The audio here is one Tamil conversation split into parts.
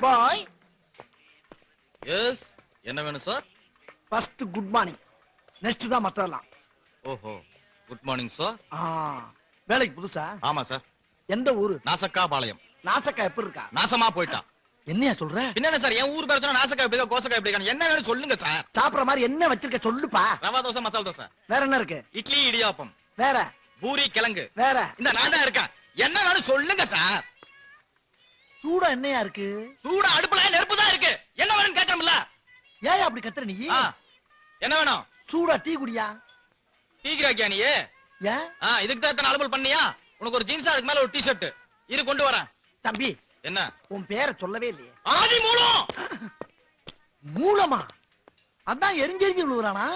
பாய். எஸ் என்ன வேணும் sir first good morning next தான் மத்ததெல்லாம் ஓஹோ. குட் மார்னிங் சார் ஆ, வேலைக்கு புதுசா? ஆமா சார் எந்த ஊரு? நாசக்கா பாளையம் நாசக்கா எப்படி இருக்கா? நாசமா போயிட்டான் என்னையா சொல்ற? என்னென்ன சார் என் ஊர் பேர் சொன்னா நாசக்கா எப்படி இருக்கா, கோசக்கா எப்படி இருக்கான்னு என்ன வேணும் சொல்லுங்க சார் சாப்பிடுற மாதிரி என்ன வச்சிருக்க சொல்லுப்பா. ரவா தோசை மசால் தோசை. வேற என்ன இருக்கு? இட்லி இடியாப்பம். வேற? பூரி கிழங்கு. வேற? இந்த நான் தான் இருக்கேன். என்ன வேணும் சொல்லுங்க சார் சூடா என்னையா இருக்கு? சூடா அடுப்புல நெருப்பு தான் இருக்கு. என்ன வேணும் கேட்கணும்ல? ஏன் அப்படி கத்துற நீ? என்ன வேணும்? சூடா டீ குடியா? டீக்கிறாக்கியா நீ? ஏன் இதுக்கு தான் இத்தனை அலுவல் பண்ணியா? உனக்கு ஒரு ஜீன்ஸ் அதுக்கு மேல ஒரு டிஷர்ட் இரு கொண்டு வரேன். தம்பி என்ன? உன் பேரை சொல்லவே இல்லையே. ஆதி மூலம்! மூலமா? அதான் எரிஞ்செரிஞ்சு விழுவுறானா?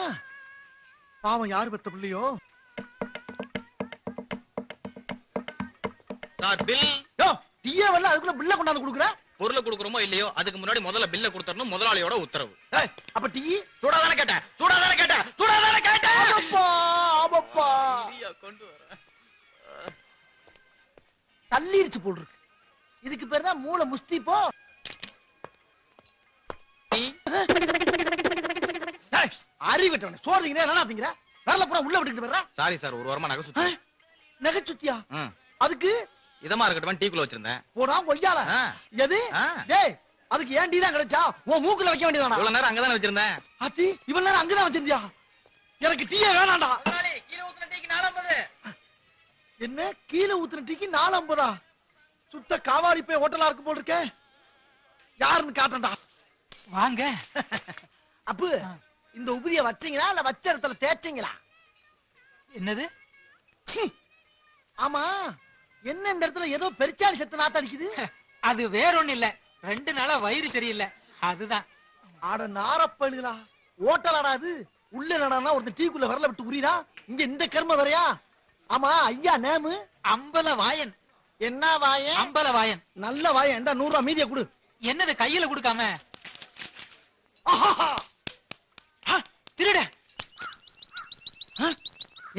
பாவம் யாரு பெத்த பிள்ளையோ? Sir bill. யோ! டீயே வரல அதுக்குள்ள பில்ல கொண்டாந்து கொடுக்குற? பொருளை கொடுக்குறோமோ இல்லையோ அதுக்கு முன்னாடி முதல்ல பில்ல கொடுத்தரணும் முதலாளியோட உத்தரவு. அப்ப டீ? சூடாதானே கேட்டேன் சூடாதானே கேட்டேன் சூடாதானே கேட்டேன்! ஆமாப்பா கொண்டு வரேன் தள்ளிருச்சு போல் இருக்கு. இதுக்கு பேர் தான் மூளை முஸ்தி போ டீ? ஏய், அறிவிட்டவனே சோறு திங்கிற என்ன திங்கிற? வரல பூரா உள்ள விட்டுக்கிட்டு வர்ற சாரி சார் ஒரு வாரமா நகை சுத்தி நகைச்சுத்தியா ம். அதுக்கு இதமா இருக்கட்டும் டீக்குள்ள வச்சிருந்தேன். போடா கொய்யால. எது. டேய் அதுக்கு ஏன் டீ தான் கிடைச்சா? உன் மூக்குல வைக்க வேண்டியதானா? இவ்வளவு நேரம் அங்கதானே வச்சிருந்தேன். ஆத்தி இவ்வளவு நேரம் அங்கதான் வச்சிருந்தியா? எனக்கு டீயே வேணாம்டா கீழே ஊத்துன டீக்கு நாலம்பது. என்ன? கீழே ஊத்துன டீக்கு நாலு ஐம்பதா சுத்த காவாடி போய் ஹோட்டலா இருக்கு போல் இருக்கே. யாருன்னு காட்டண்டா வாங்க. அப்பு இந்த உபரிய வச்சீங்களா? இல்ல வச்ச இடத்துல தேய்ச்சீங்களா? என்னது? ச்சீ. ஆமா. என்ன இந்த இடத்துல ஏதோ பெருச்சாலி செத்து நாத்த அடிக்குது? அது வேறொன்னு இல்ல. ரெண்டு நாளா வயிறு சரியில்லை. அதுதான். ஆட நாரப்பழுகளா ஓட்டலாடா அது. உள்ள நடானா ஒருத்தன் டீக்குள்ள வரல விட்டு உரியுதா? இங்க இந்த கர்ம வரையா ஆமா ஐயா நேமு. அம்பல வாயன். என்ன வாயன்? அம்பல வாயன். நல்ல வாயன். எண்டா நூறு ரூபா மீதிய கொடு. என்னது கையில கொடுக்காம? திருட.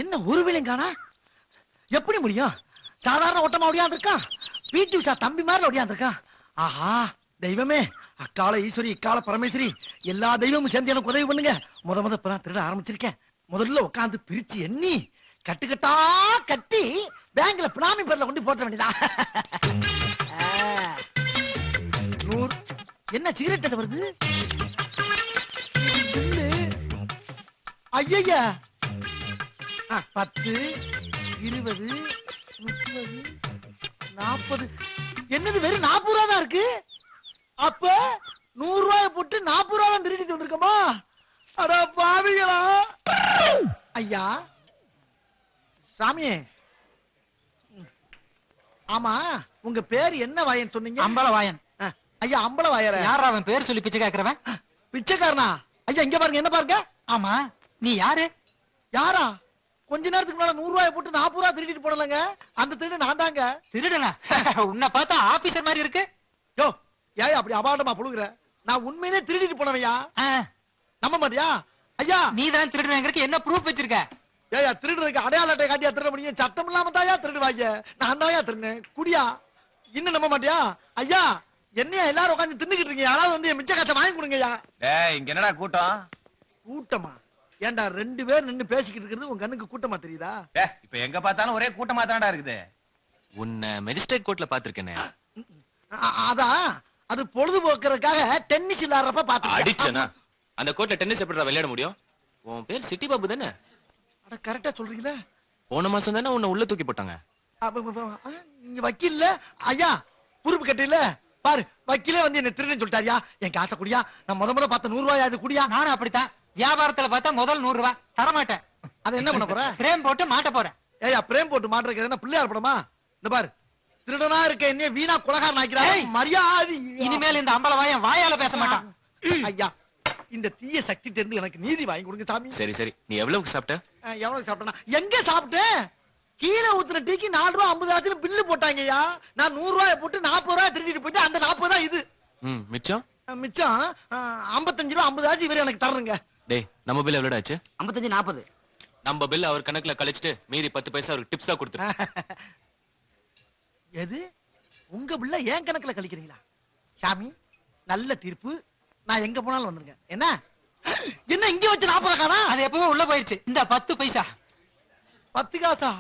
என்ன ஒரு விலையும் காணா எப்படி முடியும்? சாதாரண ஓட்டமா ஒடியாந்து இருக்கான் பிடி உஷா தம்பி மாதிரி ஒடியாந்து இருக்கான் ஆஹா தெய்வமே அக்கால ஈஸ்வரி இக்கால பரமேஸ்வரி எல்லா தெய்வமும் சேர்ந்து எனக்கு உதவி பண்ணுங்க. முத முத இப்பதான் திருட ஆரம்பிச்சிருக்கேன். முதல்ல உட்காந்து பிரிச்சு எண்ணி கட்டுக்கட்டா கட்டி பேங்க்ல பினாமி பேர்ல கொண்டு போட்ட வேண்டியதா? நூறு. என்ன சிகரெட் அது வருது? ஐயா பத்து இருபது நாற்பது என்னது வெறும் நாற்பது ரூபா தான் இருக்கு? அப்ப நூறு ரூபாய போட்டு நாற்பது ரூபா தான் திருடிட்டு வந்திருக்கோமா? அட பாவிகளா. ஐயா சாமி ஆமா உங்க பேர் என்ன வாயன் சொன்னீங்க? அம்பல வாயன் ஐயா அம்பல வாயர யாரா அவன் பேர் சொல்லி பிச்சை கேக்குறவன் பிச்சைக்காரனா? ஐயா இங்க பாருங்க என்ன பாருங்க? ஆமா நீ யாரு? யாரா? கொஞ்ச நேரத்துக்கு முன்னால நூறு ரூபாய் போட்டு நாற்பது ரூபாய் திருடிட்டு போனலங்க. அந்த திருடு நான் தாங்க திருடனா? உன்னை பார்த்தா ஆபீசர் மாதிரி இருக்கு. யோ ஏன் அப்படி அபாண்டமா புழுகுற. நான் உண்மையிலே திருடிட்டு போனவையா ஆ, நம்ப மாட்டியா ஐயா. நீ தான் திருடுறங்கிறதுக்கு என்ன ப்ரூஃப் வச்சிருக்க? ஏயா திருடுறதுக்கு அடையாள அட்டை காட்டியா திருட முடியும்? சத்தம் இல்லாம தாயா திருடுவாங்க நான் தாயா திருடுனேன். குடியா. இன்னும் நம்ப மாட்டியா ஐயா என்னையா எல்லாரும் உட்காந்து தின்னுக்கிட்டு இருக்கீங்க? யாராவது வந்து என் மிச்ச காசை வாங்கி கொடுங்கய்யா. டேய் இங்க என்னடா கூட்டம்? கூட்டமா? ஏன்டா ரெண்டு பேர் நின்னு பேசிக்கிட்டு இருக்கிறது உங்க கண்ணுக்கு கூட்டமா தெரியுதா? இப்ப எங்க பார்த்தாலும் ஒரே கூட்டமா தானடா இருக்குது. உன்னை மெஜிஸ்ட்ரேட் கோர்ட்ல பாத்திருக்கேனே அதான் அது? பொழுதுபோக்குறதுக்காக டென்னிஸ் விளையாடுறப்ப பாத்து அடிச்சனா? அந்த கோர்ட்ல டென்னிஸ் எப்படி விளையாட முடியும்? உன் பேர் சிட்டி பாபு தானே? அட கரெக்டா சொல்றீங்களா. போன மாசம் தானே உன்னை உள்ள தூக்கி போட்டாங்க. நீங்க வக்கீல்ல? ஐயா பொறுப்பு கட்டில பாரு வக்கீலே வந்து என்ன திருடுன்னு சொல்லிட்டாரியா என் காசை குடியா. நான் முத முத பார்த்த நூறு ரூபாய் அது குடியா. நானும் அப்படித்தான். வியாபாரத்துல பார்த்தா முதல் நூறு ரூபாய் தரமாட்டேன். அதை என்ன பண்ண போற? பிரேம் போட்டு மாட்ட போறேன். ஏயா பிரேம் போட்டு மாட்டுறது என்ன பிள்ளையார் படமா? இந்த பாரு. திருடனா இருக்க என்ன வீணா குலகாரன் ஆக்கிறாங்க ஏய், மரியாதை இனிமேல் இந்த அம்பல வாயன் வாயால பேச மாட்டான். ஐயா இந்த தீய சக்தி இருந்து எனக்கு நீதி வாங்கி கொடுங்க சாமி. சரி சரி. நீ எவ்வளவுக்கு சாப்பிட்ட? எவ்வளவு சாப்பிட்டேன்னா எங்க சாப்பிட்டேன் கீழே ஊத்துன டீக்கு நாலு ரூபா ஐம்பது ஆச்சுன்னு பில்லு போட்டாங்கய்யா நான் நூறு ரூபாய் போட்டு நாற்பது ரூபாய் திருடிட்டு போயிட்டு அந்த நாற்பது தான் இது. ம் மிச்சம்? மிச்சம் ஐம்பத்தஞ்சு ரூபா ஐம்பது ஆச்சு இவரு எனக்கு தரணுங்க டேய் நம்ம பில் எவ்வளவு ஆச்சு? ஐம்பத்தஞ்சு நாற்பது. நம்ம பில் அவர் கணக்குல கழிச்சிட்டு மீதி பத்து பைசா அவருக்கு டிப்ஸா கொடுத்துரு. எது? உங்க பிள்ளை ஏன் கணக்குல கழிக்கிறீங்களா? சாமி நல்ல தீர்ப்பு. நான் எங்க போனாலும் வந்துருங்க. என்ன? என்ன இங்க வச்சு நாற்பது காணா? அது எப்பவே உள்ள போயிருச்சு. இந்த பத்து பைசா. பத்து காசா?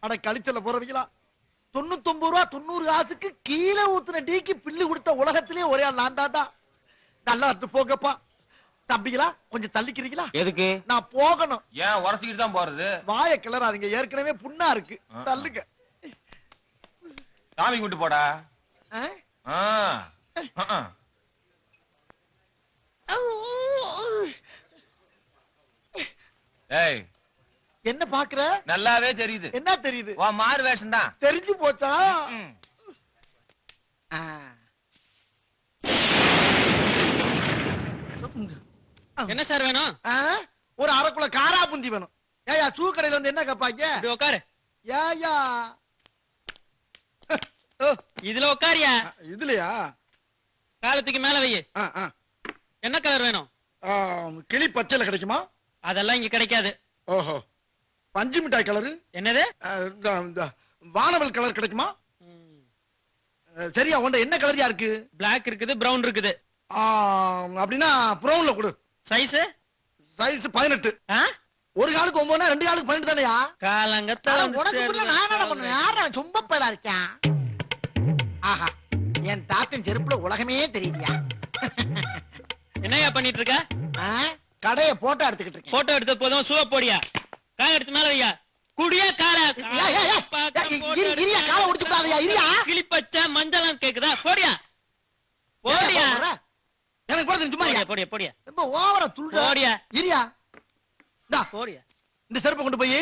அட கழிச்சல போறவங்களா? தொண்ணூத்தொன்பது ரூபா தொண்ணூறு காசுக்கு கீழே ஊத்துன டீக்கு பில்லு கொடுத்த உலகத்திலே ஒரே ஆள் நான் தாண்டா நல்லா போங்கப்பா. தம்பிங்களா கொஞ்சம் தள்ளிக்கிறீங்களா? எதுக்கு? நான் போகணும். ஏன் உரசிக்கிட்டு தான் போறது? வாய கிளறாதீங்க. ஏற்கனவே புண்ணா இருக்கு. தள்ளுங்க. சாமி கும்பிட்டு போடா. ஆ? ஆ. ஆ. ஏய். என்ன பாக்குற? நல்லாவே தெரியுது. என்ன தெரியுது? உன் மாறு வேஷம் தான். தெரிஞ்சு போச்சா? ஆ. என்ன சார் வேணும்? ஆ? ஒரு அரைக்குள்ள காரா புந்தி வேணும். ஏயா சூ கடையில வந்து என்ன கப்பாங்க? உட்காரு ஏயா ஓ இதுல உட்காரியா இதுலயா? காலத்துக்கு மேல வை. ஆ, ஆ. என்ன கலர் வேணும்? கிளி பச்சையில கிடைக்குமா? அதெல்லாம் இங்க கிடைக்காது. ஓஹோ. பஞ்சு மிட்டாய் கலரு? என்னது? ஆ, இந்த இந்த வானவல் கலர் கிடைக்குமா? சரியா உண்ட என்ன கலரியா இருக்கு? பிளாக் இருக்குது பிரவுன் இருக்குது. அப்படின்னா ப்ரௌன்ல கொடு. சைஸ்? சைஸ் பதினெட்டு. ஒரு காலுக்கு ஒன்பதுனா ரெண்டு காலுக்கு பன்னெண்டு தானயா? காலங்கத்த உனக்கு புரியல, நான் என்ன பண்ணுவேன்? யாரா சொம்ப பயலா இருக்கேன்? ஆஹா என் தாத்தன் செருப்புல உலகமே தெரியுதியா? என்னையா பண்ணிட்டு இருக்க? கடைய போட்டோ எடுத்துக்கிட்டு இருக்கேன். போட்டோ எடுத்த போதும் சூவ போடியா? கால எடுத்து மேல வையா? குடியா கால. இரியா, காலை விடாதயா, இரியா. கிளிப்பச்ச மஞ்சளம் கேக்குதா? போடியா? போடியா? எனக்கு போட தெரியும், சும்மா போடியா. போடியா போடியா ரொம்ப ஓவரா துள்ளுற. போடியா. இரியா. இந்தா, போடியா இந்த செருப்பை கொண்டு போய்.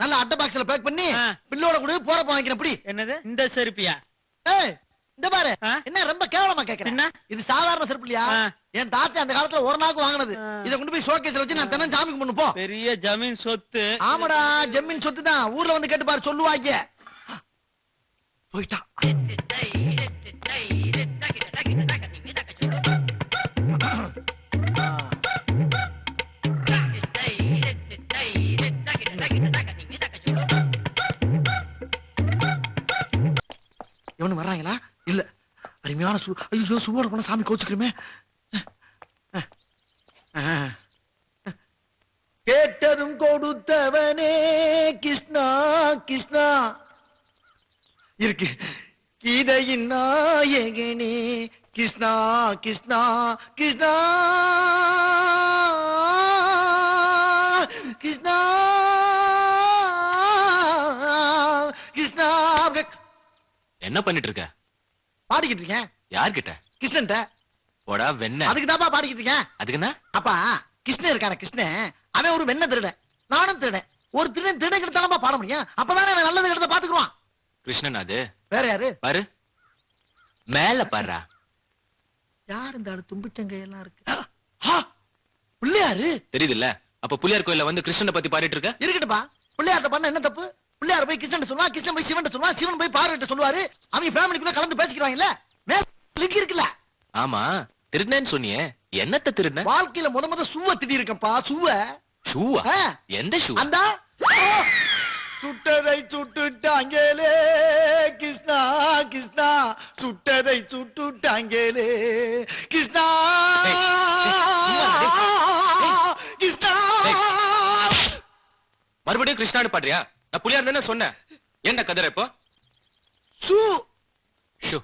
நல்ல அட்டை பாக்ஸ்ல பேக் பண்ணி. பில்லோட கொடு போறப்ப வாங்கிக்கிறேன் எப்படி என்னது இந்த செருப்பியா ஏய் இந்த பாரு? என்ன ரொம்ப கேவலமா கேக்குறேன் என்ன? இது சாதாரண செருப்பு இல்லையா. என் தாத்தா அந்த காலத்துல ஒரு நாக்கு வாங்கினது. இத கொண்டு போய் ஷோகேஸ்ல வச்சு நான் தினம் சாமி கும்பிடணும் போ பெரிய ஜமீன் சொத்து ஆமாடா ஜெம்மின் சொத்து தான் ஊர்ல வந்து கேட்டு பாரு சொல்லுவாங்க போயிட்டான் ஆ. இவனு வர்றாங்களா? இல்ல. அருமையான சு ஐயோ சுவோட போன சாமி கோச்சுக்கிறமே. கேட்டதும் கொடுத்தவனே கிருஷ்ணா கிருஷ்ணா. இருக்கு. கீதையின் நாயகனே கிருஷ்ணா கிருஷ்ணா கிருஷ்ணா. கிருஷ்ணா கிருஷ்ணா. என்ன பண்ணிட்டு இருக்க? பாடிக்கிட்டு இருக்கேன். யார்கிட்ட? கிருஷ்ணன்ட்ட. போடா வெண்ண. அதுக்கு தான்ப்பா பாடிக்கிட்டு இருக்கேன். அதுக்கு என்ன அப்பா கிருஷ்ணன் இருக்கான கிருஷ்ணன். அவன் ஒரு வெண்ண திருடன். நானும் திருடன். ஒரு திருடன் திருடன் கிட்ட பாட முடியும். அப்பதானே அவன் நல்லது கிட்ட பாத்துக்குவான் கிருஷ்ணன் அது. வேற யாரு? பாரு. மேல பாருடா யார் இந்த ஆளு? தும்பிச்சங்க எல்லாம் இருக்கு. பிள்ளையாரு? தெரியுதுல்ல அப்ப புலியார் கோயில்ல வந்து கிருஷ்ணனை பத்தி பாடிட்டு இருக்க? இருக்கட்டுப்பா பிள்ளையார்ட்ட பண்ண என்ன தப்பு? பிள்ளையார் போய் கிருஷ்ணன் சொல்லுவான் கிருஷ்ணன் போய் சிவன் சொல்லுவான் சிவன் போய் பார்வட்ட சொல்லுவாரு. அவங்க ஃபேமிலிக்குள்ள கலந்து பேசிக்கிறாங்கல்ல? மேல லிங்க் இருக்குல்ல? ஆமா. திருடினேன்னு சொன்னியே. என்னத்த திருடின? வாழ்க்கையில முத முத சுவ திடீர் இருக்கப்பா சுவ? ஷூவா எந்த ஷூ அந்த சுட்டதை சுட்டுட்டாங்களே கிருஷ்ணா கிருஷ்ணா. சுட்டதை சுட்டுட்டாங்களே. கிருஷ்ணா. கிருஷ்ணா! மறுபடியும் கிருஷ்ணான்னு பாடுறியா? நான் புலியார் தானே சொன்னேன் என்ன கதற இப்போ? சு! ஷூ.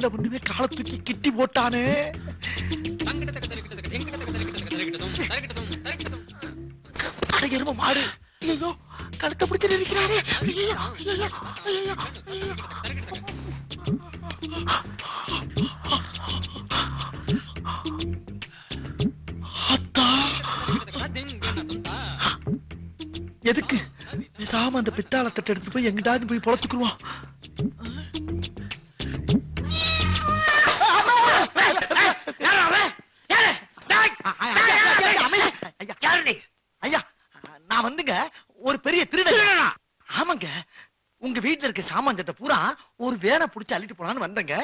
நான் என்ன பண்ணுவேன் காலை தூக்கி கிட்டி போட்டானே. அட எரும மாடு. ஐயோ கழுத்தை பிடிச்சு இருக்கிறாரு எதுக்கு? பேசாம அந்த பித்தாளத்தை எடுத்துட்டு போய் எங்கிட்டாவது போய் பொழைச்சுக்குருவோம் பெரிய திருடன். ஆமாங்க. உங்க வீட்டுல இருக்க சாமான் சட்டை பூரா ஒரு வேனை புடிச்சு அள்ளிட்டு போலான்னு வந்தேங்க.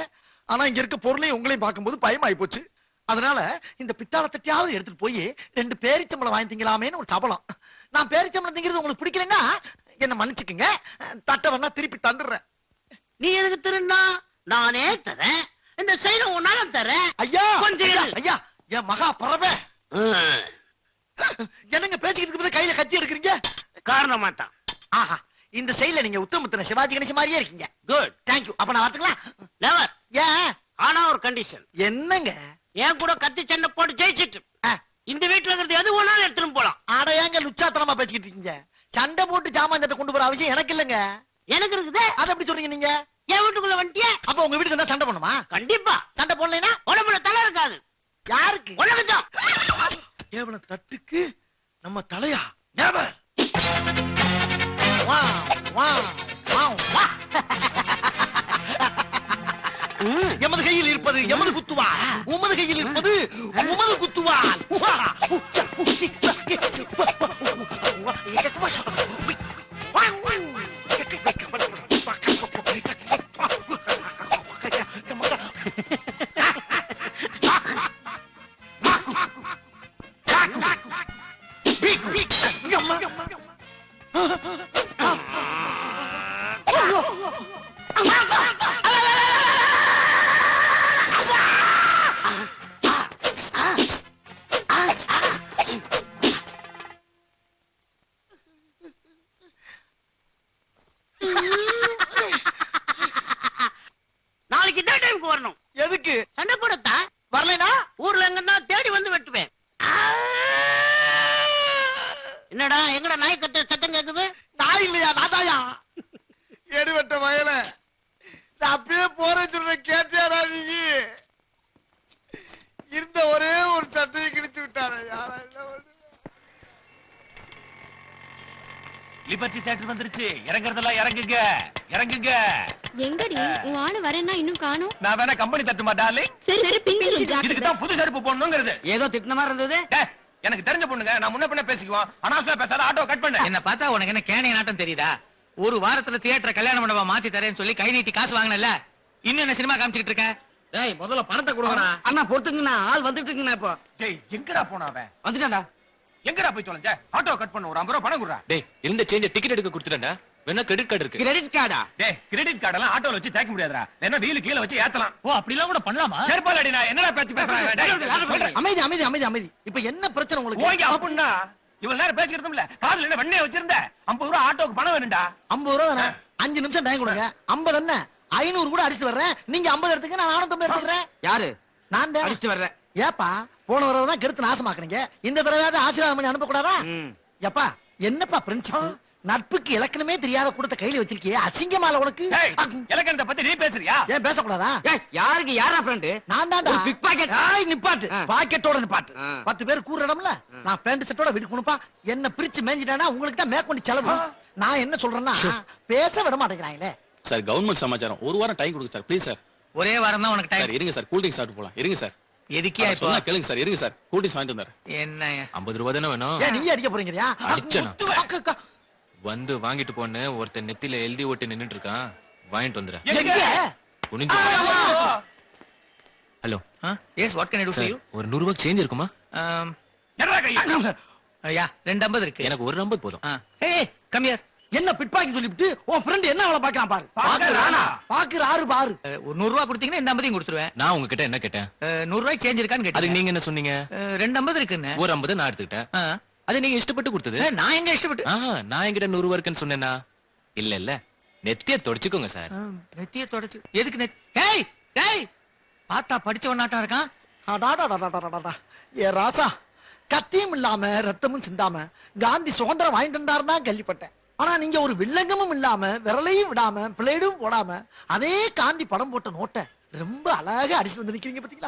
ஆனா இங்க இருக்க பொருளையும் உங்களையும் பார்க்கும்போது பயமாயி போச்சு. அதனால இந்த பித்தாள தட்டியாவது எடுத்துட்டு போய் ரெண்டு பேரிச்சம்பளம் வாங்கி திங்கலாமேன்னு ஒரு சபலம். நான் பேரிச்சம்பளம் திங்கிறது உங்களுக்கு பிடிக்கலன்னா என்ன மன்னிச்சுக்குங்க. தட்டை வேணா திருப்பி தந்துடுறேன். நீ எதுக்கு திருந்தா நானே தரேன். இந்த சைடு உன்னால தரேன். ஐயா கொஞ்சம் ஐயா, என் மகா பறவை என்னங்க பேசிக்கிட்டு இருக்கும்போது கையில கத்தி எடுக்கிறீங்க தான் ஆஹா இந்த சைடுல நீங்க உத்தமத்தின சிவாஜி கணேசன் மாதிரியே இருக்கீங்க. குட் தேங்க்யூ அப்ப நான் வரட்டுங்களா? நெவர் ஏன்? ஆனா ஒரு கண்டிஷன் என்னங்க? என் கூட கத்தி சண்டை போட்டு ஜெயிச்சிட்டு. இந்த வீட்டுல இருக்கிறது எது ஒன்னாலும் எடுத்துட்டு போலாம். அட ஏங்க லுச்சாத்தனமா பேசிக்கிட்டு இருக்கீங்க? சண்டை போட்டு ஜாமான் சட்டை கொண்டு போற அவசியம் எனக்கு இல்லங்க. எனக்கு இருக்குது. அதை எப்படி சொல்றீங்க நீங்க? என் வீட்டுக்குள்ள வந்துட்டிய? அப்ப உங்க வீட்டுக்கு வந்தா சண்டை பண்ணுமா கண்டிப்பா. சண்டை போடலைன்னா? உடம்புல தலை இருக்காது. யாருக்கு? கேவல தட்டுக்கு நம்ம தலையா? எமது குத்துவாள் உமது கையில் இருப்பது உமது எதுக்கு? சண்டை போடத்தான் வரலைனா ஊர்ல எங்கன்னா தேடி வந்து வெட்டுவேன். என்னடா எங்கடா நாய் கத்த சத்தம் கேக்குது நான் இல்லையா நாதாயா எடுவட்ட வயல நான் அப்பயே போறேன்னு சொல்றேன் கேட்டியாடா நீ இருந்த ஒரே ஒரு சட்டையை கிழிச்சு விட்டாரா யாரா என்ன பண்றது? தியேட்டர் வந்துருச்சு. இறங்குறதெல்லாம் இறங்குங்க. இறங்குங்க. எங்கடி? உன் ஆளு வரேன்னா இன்னும் காணும். நான் வேணா கம்பெனி தட்டுமா டார்லிங் சரி சரி பிஞ்சிரும் இதுக்கு தான் புது செருப்பு போடணுங்கிறது. ஏதோ திட்டின மாதிரி இருந்தது? டேய், எனக்கு தெரிஞ்ச பொண்ணுங்க நான் முன்ன பின்ன பேசிக்குவோம். அனாவசியமா பேசாத ஆட்டோ கட் பண்ணு. என்ன பார்த்தா உனக்கு என்ன கேணிய நாட்டம் தெரியுதா? ஒரு வாரத்துல தியேட்டர் கல்யாண மண்டபம் மாத்தி தரேன்னு சொல்லி கை நீட்டி காசு வாங்கினல இன்னும் என்ன சினிமா காமிச்சிட்டு இருக்க? டேய் முதல்ல பணத்தை கொடுங்கடா. அண்ணா பொறுத்துங்கண்ணா ஆள் வந்துட்டு இருக்குங்கண்ணா இப்போ. டேய் எங்கடா போனா அவன்? வந்துட்டான்டா. எங்கடா போய் தொலைஞ்ச? ஆட்டோ கட் பண்ணு ஒரு ஐம்பது ரூபா பணம் குடுறா. டேய் இருந்த சேஞ்ச டிக்கெட் எடுக்க கொடுத்துட்டேன்டா. வேணா கிரெடிட் கார்டு இருக்கு. கிரெடிட் கார்டா டேய் கிரெடிட் கார்டெல்லாம் ஆட்டோல வச்சு தேய்க்க முடியாதுடா. என்ன வீலு கீழ வச்சு ஏத்தலாம். ஓ அப்படிலாம் கூட பண்ணலாமா? செருப்பாலடி நான். என்னடா பேச்சு பேசுறேன். அமைதி அமைதி அமைதி அமைதி இப்ப என்ன பிரச்சனை உங்களுக்கு? ஓங்கி அப்படின்னா இவ்வளவு நேரம் பேசிக்கிறதும் இல்ல காதுல என்ன வெண்ணைய வச்சிருந்த? ஐம்பது ரூபா ஆட்டோக்கு பணம் வேணும்டா. ஐம்பது ரூபா தானே? அஞ்சு நிமிஷம் டைம் கொடுங்க. ஐம்பது என்ன? ஐநூறு கூட அடிச்சு வர்றேன். நீங்க ஐம்பது எடுத்துக்க நான் நானூத்தம்பது எடுத்துக்கிறேன். யாரு? நான் தான். அடிச்சுட்டு வர்ற ஏப்பா? போன தடவை தான் கெடுத்து நாசமாக்குனீங்க. இந்த தடவையாவது ஆசீர்வாதம் பண்ணி அனுப்ப கூடாதா ம். எப்பா என்னப்பா பிரின்சிபல் நட்புக்கு இலக்கணமே தெரியாத கூடத்தை கையில வச்சிருக்கியே. அசிங்கமால உனக்கு? இலக்கணத்தை பத்தி நீ பேசுறியா? ஏன் பேசக்கூடாதா? ஏய், யாருக்கு யாரா ஃப்ரெண்டு நான் தான்டா. ஒரு pickpocket. ஏய், நிப்பாட்டு. பாக்கெட்டோட நிப்பாட்டு. பத்து பேர் கூற இடம்ல. நான் பேண்ட் செட்டோட வீட்டுக்கு போகணும்ப்பா என்ன பிரிச்சு மேஞ்சிட்டானா? உங்களுக்கு தான் மேற்கொண்டு செலவு. நான் என்ன சொல்றேன்னா பேச விட மாட்டேங்கிறாங்களே. சார் கவர்மெண்ட் சமாச்சாரம். ஒரு வாரம் டைம் கொடுங்க சார். ப்ளீஸ் சார் ஒரே வாரம் தான் உனக்கு டைம் இருங்க சார். கூல் ட்ரிங்க்ஸ் சாப்பிட்டு போலாம். இருங்க சார். எதுக்கியா இப்போ? சொன்னா கேளுங்க சார் இருங்க சார். ட்ரிங்க்ஸ் வாங்கிட்டு வந்தாரு. என்ன? ஐம்பது ரூபா தானே வேணும்? ஏன் நீ அடிக்க போறீங்கறியா அடிச்சேனா? வந்து வாங்கிட்டு போன்னு ஒருத்தன் நெத்தில எழுதி ஓட்டி நின்னுட்டு இருக்கான். வாங்கிட்டு எங்க? குனிஞ்சு. Hello. Yes what can I do for you ஒரு நூறு ரூபாய்க்கு சேஞ்ச் இருக்குமா? என்னடா கை? யா ரெண்டு ஐம்பது இருக்கு. எனக்கு ஒரு நம்பர் போதும். ஏய் கம் ஹியர் என்ன பிட்பாக்கி சொல்லிவிட்டு உன் ஃப்ரெண்ட் என்ன அவளை பாக்கலாம் பாரு. பாக்கறானா? பாக்குற ஆறு பாரு ஒரு நூறு கொடுத்தீங்கன்னா இந்த ஐம்பதையும் கொடுத்துருவேன். நான் உங்ககிட்ட என்ன கேட்டேன்? நூறு ரூபாய்க்கு சேஞ்ச் இருக்கான்னு நீங்க என்ன சொன்னீங்க? ரெண்டு ஐம்பது இருக்குன்னு. ஒரு ஐம்பது நான் எடுத்துக்கிட்டேன். ஆ. அது நீங்க இஷ்டப்பட்டு கொடுத்தது? நான் எங்க இஷ்டப்பட்டு? நான் என்கிட்ட நூறு ரூபா இருக்குன்னு சொன்னேனா? இல்ல இல்ல. நெத்திய தொடச்சுக்கோங்க சார். நெத்திய தொடச்சு. எதுக்கு நெத்? ஏய் டேய் பார்த்தா படிச்சவனாட்டம் இருக்கான். அடாடாடாடாடாடா. ஏ ராசா. கத்தியும் இல்லாம ரத்தமும் சிந்தாம காந்தி சுதந்திரம் வாங்கிட்டு இருந்தாருன்னா கேள்விப்பட்டேன். ஆனா நீங்க ஒரு வில்லங்கமும் இல்லாம விரலையும் விடாம பிளேடும் போடாம அதே காந்தி படம் போட்ட நோட்டை ரொம்ப அழகா அடிச்சு வந்து நிக்கிறீங்க பாத்தீங்களா?